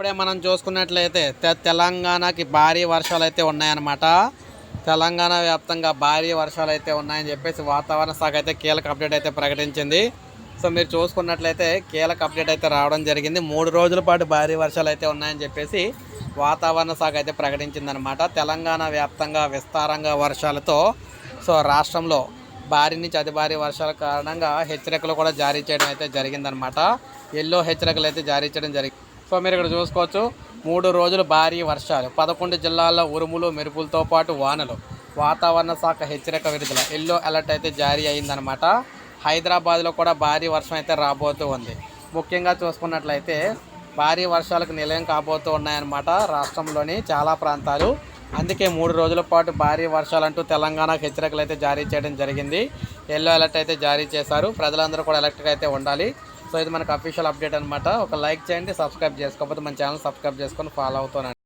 ఇప్పుడే మనం చూసుకున్నట్లయితే తె- తెలంగాణకి భారీ వర్షాలు అయితే ఉన్నాయన్నమాట. తెలంగాణ వ్యాప్తంగా భారీ వర్షాలు అయితే ఉన్నాయని చెప్పేసి వాతావరణ శాఖ అయితే కీలక అప్డేట్ అయితే ప్రకటించింది. సో మీరు చూసుకున్నట్లయితే కీలక అప్డేట్ అయితే రావడం జరిగింది. మూడు రోజుల పాటు భారీ వర్షాలు అయితే ఉన్నాయని చెప్పేసి వాతావరణ శాఖ అయితే ప్రకటించిందనమాట తెలంగాణ వ్యాప్తంగా విస్తారంగా వర్షాలతో సో రాష్ట్రంలో భారీ నుంచి అతి భారీ వర్షాల కారణంగా హెచ్చరికలు కూడా జారీ చేయడం అయితే జరిగిందనమాట ఎల్లో హెచ్చరికలు అయితే జారీ చేయడం జరిగింది సో మీరు ఇక్కడ చూసుకోవచ్చు. మూడు రోజులు భారీ వర్షాలు. పదకొండు జిల్లాల్లో ఉరుములు మెరుపులతో పాటు వానలు. వాతావరణ శాఖ హెచ్చరిక విడుదల. ఎల్లో అలర్ట్ అయితే జారీ అయిందనమాట హైదరాబాద్లో కూడా భారీ వర్షం అయితే రాబోతూ ఉంది. ముఖ్యంగా చూసుకున్నట్లయితే భారీ వర్షాలకు నిలయం కాబోతూ ఉన్నాయన్నమాట రాష్ట్రంలోని చాలా ప్రాంతాలు. అందుకే మూడు రోజుల పాటు భారీ వర్షాలంటూ తెలంగాణకు హెచ్చరికలు అయితే జారీ చేయడం జరిగింది. ఎల్లో అలర్ట్ అయితే జారీ చేశారు. ప్రజలందరూ కూడా అలర్ట్గా అయితే ఉండాలి. సో ఇది మనకు అఫీషియల్ అప్డేట్ అనమాట ఒక లైక్ చేయండి సబ్స్క్రైబ్ చేసుకోకపోతే మన ఛానల్ సబ్స్క్రైబ్ చేసుకొని ఫాలో అవుతానండి